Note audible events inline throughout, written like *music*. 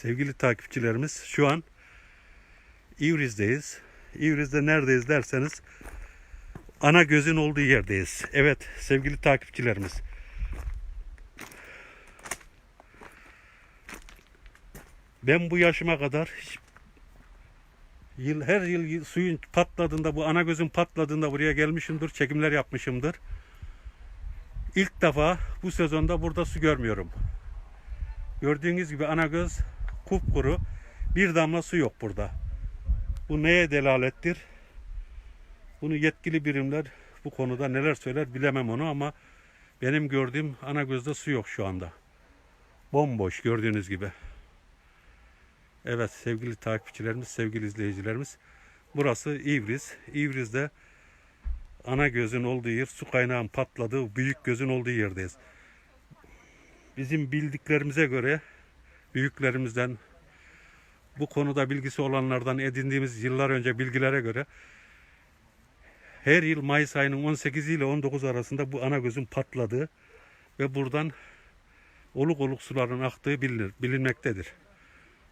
Sevgili takipçilerimiz şu an İvriz'deyiz. İvriz'de neredeyiz derseniz ana gözün olduğu yerdeyiz. Evet sevgili takipçilerimiz. Ben bu yaşıma kadar hiç yıl her yıl suyun patladığında bu ana gözün patladığında buraya gelmişimdir, çekimler yapmışımdır. İlk defa bu sezonda burada su görmüyorum. Gördüğünüz gibi ana göz kupkuru. Bir damla su yok burada. Bu neye delalettir? Bunu yetkili birimler bu konuda neler söyler bilemem onu ama benim gördüğüm ana gözde su yok şu anda. Bomboş gördüğünüz gibi. Evet sevgili takipçilerimiz, sevgili izleyicilerimiz. Burası İvriz. İvriz'de ana gözün olduğu yer, su kaynağın patladığı büyük gözün olduğu yerdeyiz. Bizim bildiklerimize göre büyüklerimizden bu konuda bilgisi olanlardan edindiğimiz yıllar önce bilgilere göre her yıl Mayıs ayının 18 ile 19 arasında bu ana gözün patladığı ve buradan oluk oluk suların aktığı bilinir, bilinmektedir.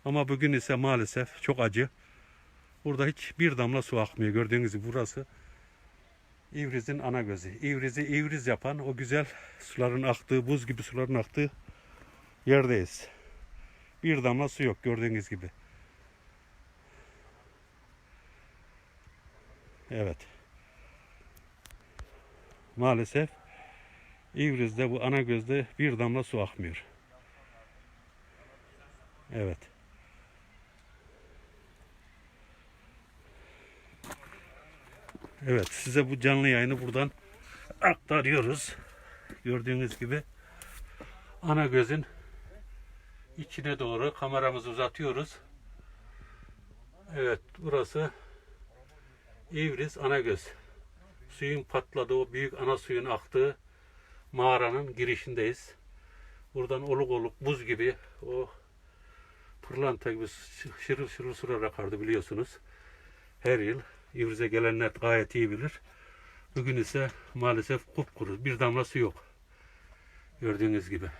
Ama bugün ise maalesef çok acı. Burada hiç bir damla su akmıyor. Gördüğünüz gibi burası İvriz'in ana gözü. İvriz'i İvriz yapan o güzel suların aktığı, buz gibi suların aktığı yerdeyiz. Bir damla su yok gördüğünüz gibi. Evet. Maalesef İvriz'de bu ana gözde bir damla su akmıyor. Evet. Evet size bu canlı yayını buradan aktarıyoruz. Gördüğünüz gibi ana gözün içine doğru kameramızı uzatıyoruz. Evet burası İvriz Anagöz. Suyun patladığı o büyük ana suyun aktığı mağaranın girişindeyiz. Buradan oluk oluk buz gibi o pırlanta gibi şırıl şırıl sular akardı biliyorsunuz. Her yıl İvriz'e gelenler gayet iyi bilir. Bugün ise maalesef kupkuru. Bir damla su yok. Gördüğünüz gibi.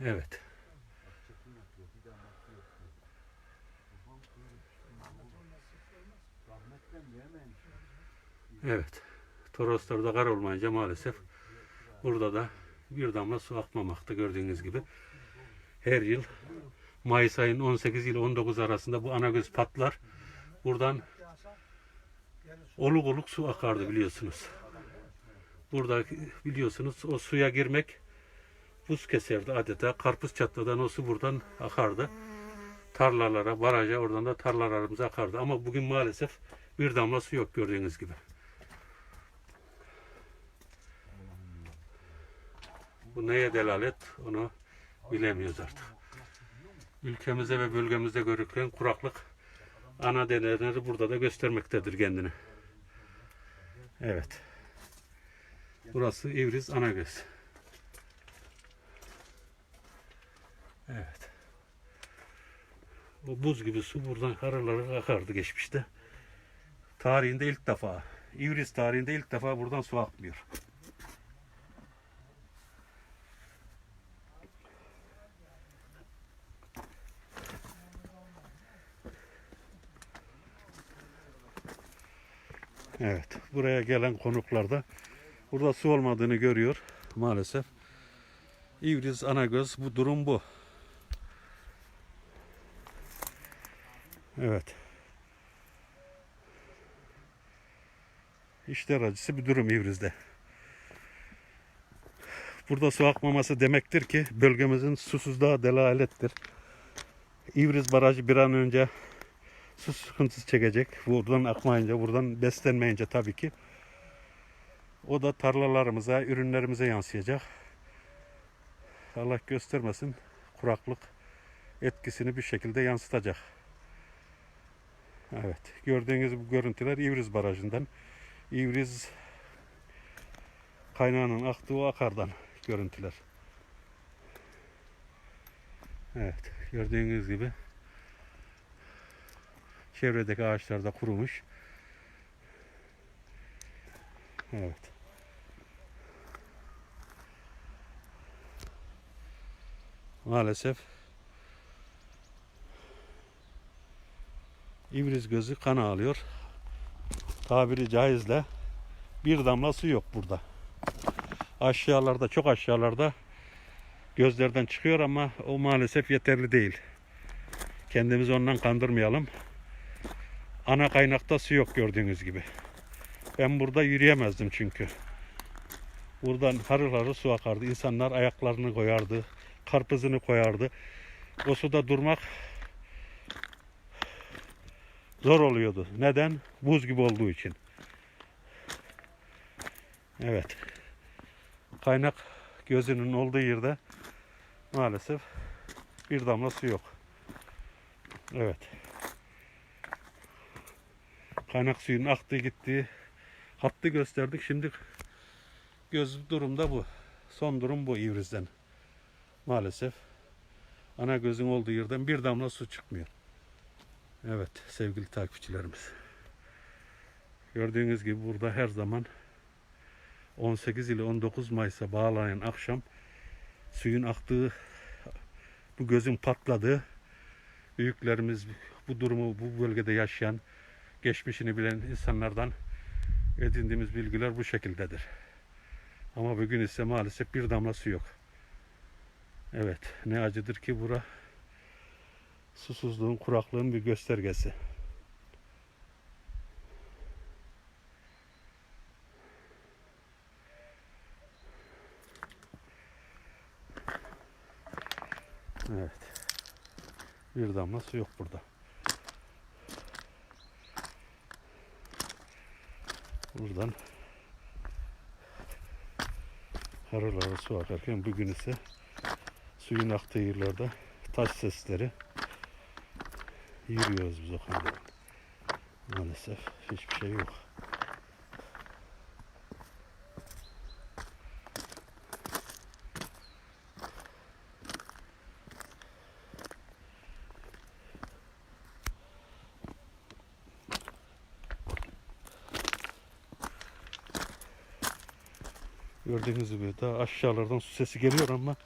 Evet. Evet. Toroslarda kar olmayınca maalesef burada da bir damla su akmamakta gördüğünüz gibi. Her yıl Mayıs ayının 18 ile 19 arasında bu anagöz patlar. Buradan oluk oluk su akardı biliyorsunuz. Burada biliyorsunuz o suya girmek buz keserdi adeta. Karpuz çatladan o su buradan akardı. Tarlalara, baraja oradan da tarlalarımıza akardı. Ama bugün maalesef bir damla su yok gördüğünüz gibi. Bu neye delalet onu bilemiyoruz artık. Ülkemizde ve bölgemizde görülen kuraklık ana değerleri burada da göstermektedir kendini. Evet. Burası İvriz Anagöz. Evet. Bu buz gibi su buradan karalara akardı geçmişte. Tarihinde ilk defa, İvriz tarihinde ilk defa buradan su akmıyor. Evet, buraya gelen konuklar da burada su olmadığını görüyor maalesef. İvriz Anagöz bu durum bu. Evet. İşler acısı bir durum İvriz'de. Burada su akmaması demektir ki bölgemizin susuzluğa delalettir. İvriz Barajı bir an önce su sıkıntısı çekecek. Buradan akmayınca, buradan beslenmeyince tabii ki. O da tarlalarımıza, ürünlerimize yansıyacak. Allah göstermesin kuraklık etkisini bir şekilde yansıtacak. Evet, gördüğünüz bu görüntüler İvriz Barajı'ndan. İvriz kaynağının aktığı akardan görüntüler. Evet, gördüğünüz gibi çevredeki ağaçlar da kurumuş. Evet. Maalesef İvriz gözü kan ağlıyor. Tabiri caizle bir damla su yok burada. Aşağılarda çok aşağılarda gözlerden çıkıyor ama o maalesef yeterli değil. Kendimizi ondan kandırmayalım. Ana kaynakta su yok gördüğünüz gibi. Ben burada yürüyemezdim çünkü. Buradan harıl harıl su akardı. İnsanlar ayaklarını koyardı. Karpuzunu koyardı. O suda durmak zor oluyordu. Neden? Buz gibi olduğu için. Evet. Kaynak gözünün olduğu yerde maalesef bir damla su yok. Evet. Kaynak suyun aktığı gittiği hattı gösterdik. Şimdi göz durumda bu. Son durum bu İvriz'den. Maalesef ana gözün olduğu yerden bir damla su çıkmıyor. Evet sevgili takipçilerimiz. Gördüğünüz gibi burada her zaman 18 ile 19 Mayıs'a bağlayan akşam suyun aktığı bu gözün patladığı büyüklerimiz bu durumu bu bölgede yaşayan geçmişini bilen insanlardan edindiğimiz bilgiler bu şekildedir. Ama bugün ise maalesef bir damla su yok. Evet ne acıdır ki bura susuzluğun kuraklığın bir göstergesi. Evet. Bir damla su yok burada. Buradan harıl harıl su akarken bugün ise suyun aktığı yerlerde taş sesleri yürüyoruz biz o konuda. Maalesef hiçbir şey yok. Gördüğünüz gibi daha aşağılardan su sesi geliyor ama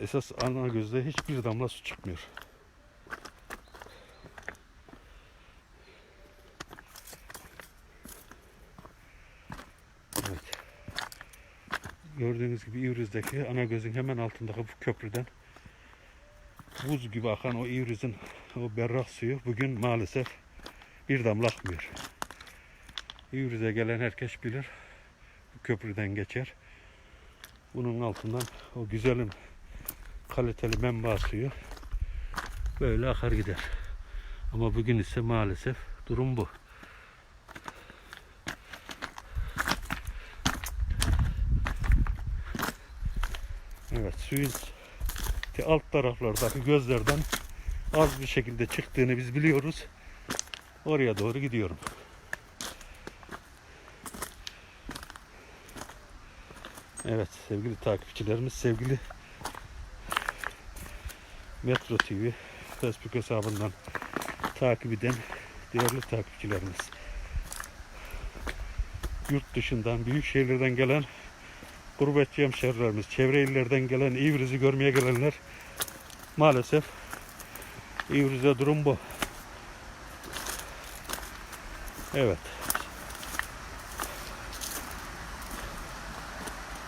esas ana gözde hiçbir damla su çıkmıyor. Evet. Gördüğünüz gibi İvriz'deki ana gözün hemen altındaki bu köprüden buz gibi akan o İvriz'in o berrak suyu bugün maalesef bir damla akmıyor. İvriz'e gelen herkes bilir. Bu köprüden geçer. Bunun altından o güzelim kaliteli menba suyu böyle akar gider. Ama bugün ise maalesef durum bu. Evet suyun alt taraflardaki gözlerden az bir şekilde çıktığını biz biliyoruz. Oraya doğru gidiyorum. Evet sevgili takipçilerimiz, sevgili Metro TV Facebook hesabından takip eden değerli takipçilerimiz. Yurt dışından, büyük şehirlerden gelen gurbetçi hemşehrilerimiz, çevre illerden gelen İvriz'i görmeye gelenler maalesef İvriz'de durum bu. Evet.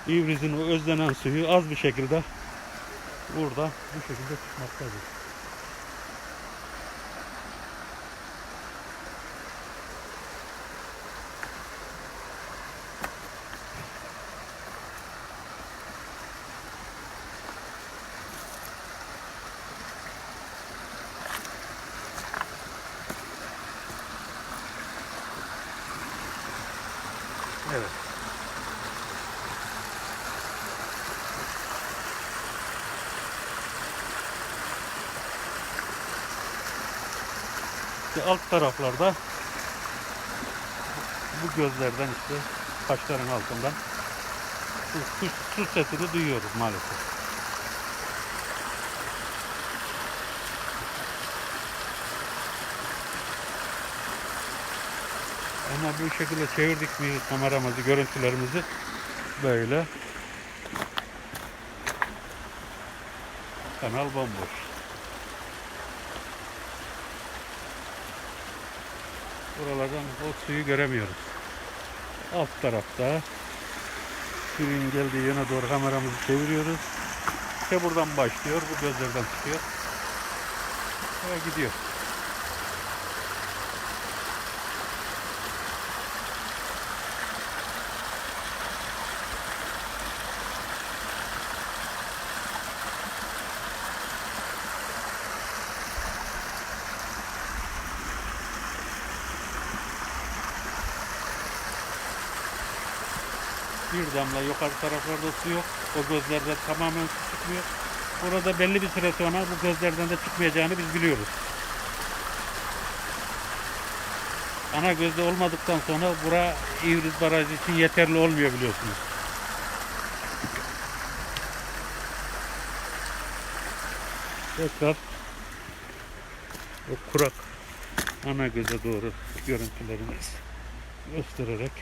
İvriz'in o özlenen suyu az bir şekilde burada bu şekilde çıkmaktadır. Evet. İşte alt taraflarda bu gözlerden işte taşların altından su, su, su sesini duyuyoruz maalesef. Ama bu şekilde çevirdik mi kameramızı, görüntülerimizi böyle kanal bomboş. Buralardan o suyu göremiyoruz. Alt tarafta suyun geldiği yöne doğru kameramızı çeviriyoruz. İşte buradan başlıyor. Bu gözlerden çıkıyor. Ve gidiyor. Damla yukarı taraflarda su yok. O gözlerden tamamen su çıkmıyor. Burada belli bir süre sonra bu gözlerden de çıkmayacağını biz biliyoruz. Ana gözde olmadıktan sonra bura İvriz Barajı için yeterli olmuyor biliyorsunuz. Tekrar o kurak ana göze doğru görüntülerimiz göstererek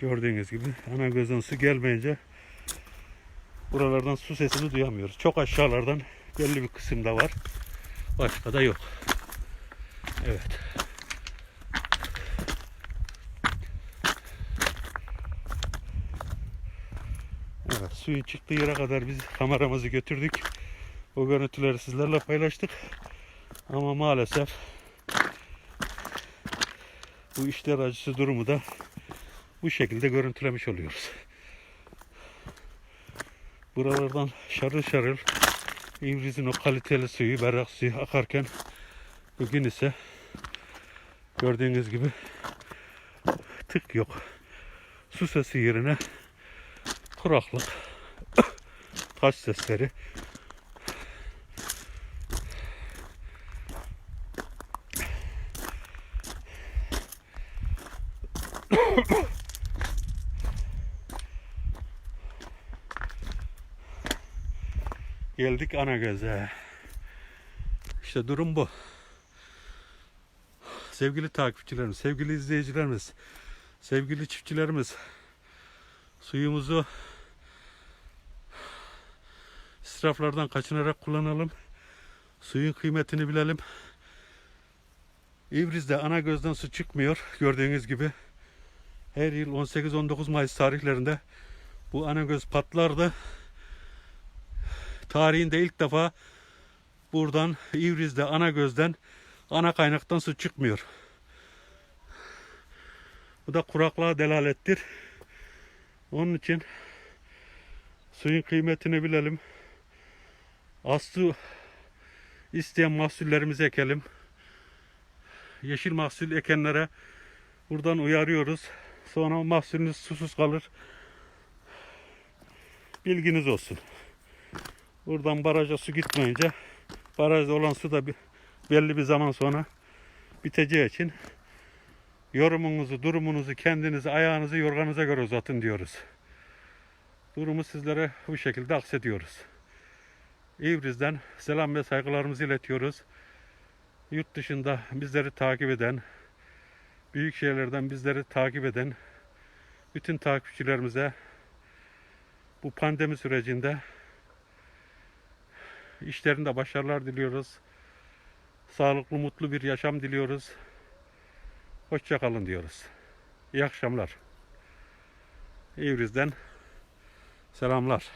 Gördüğünüz gibi ana gözden su gelmeyince buralardan su sesini duyamıyoruz. Çok aşağılardan belli bir kısımda var. Başka da yok. Evet. Evet, suyun çıktığı yere kadar biz kameramızı götürdük. O görüntüleri sizlerle paylaştık. Ama maalesef bu işler acısı durumu da bu şekilde görüntülemiş oluyoruz. Buralardan şarıl şarıl İvriz'in o kaliteli suyu, berrak suyu akarken bugün ise gördüğünüz gibi tık yok. Su sesi yerine kuraklık, *coughs* taş sesleri. *coughs* Geldik ana göze. İşte durum bu. Sevgili takipçilerimiz, sevgili izleyicilerimiz, sevgili çiftçilerimiz suyumuzu israflardan kaçınarak kullanalım. Suyun kıymetini bilelim. İvriz'de ana gözden su çıkmıyor gördüğünüz gibi. Her yıl 18-19 Mayıs tarihlerinde bu ana göz patlardı. Tarihinde ilk defa buradan İvriz'de ana gözden ana kaynaktan su çıkmıyor. Bu da kuraklığa delalettir. Onun için suyun kıymetini bilelim. Az su isteyen mahsullerimizi ekelim. Yeşil mahsul ekenlere buradan uyarıyoruz. Sonra mahsulünüz susuz kalır. Bilginiz olsun. Buradan baraja su gitmeyince barajda olan su da bir, belli bir zaman sonra biteceği için yorumunuzu, durumunuzu, kendinizi, ayağınızı yorganınıza göre uzatın diyoruz. Durumu sizlere bu şekilde aksediyoruz. İvriz'den selam ve saygılarımızı iletiyoruz. Yurt dışında bizleri takip eden, büyük şehirlerden bizleri takip eden bütün takipçilerimize bu pandemi sürecinde işlerinde başarılar diliyoruz. Sağlıklı, mutlu bir yaşam diliyoruz. Hoşça kalın diyoruz. İyi akşamlar. İvriz'den selamlar.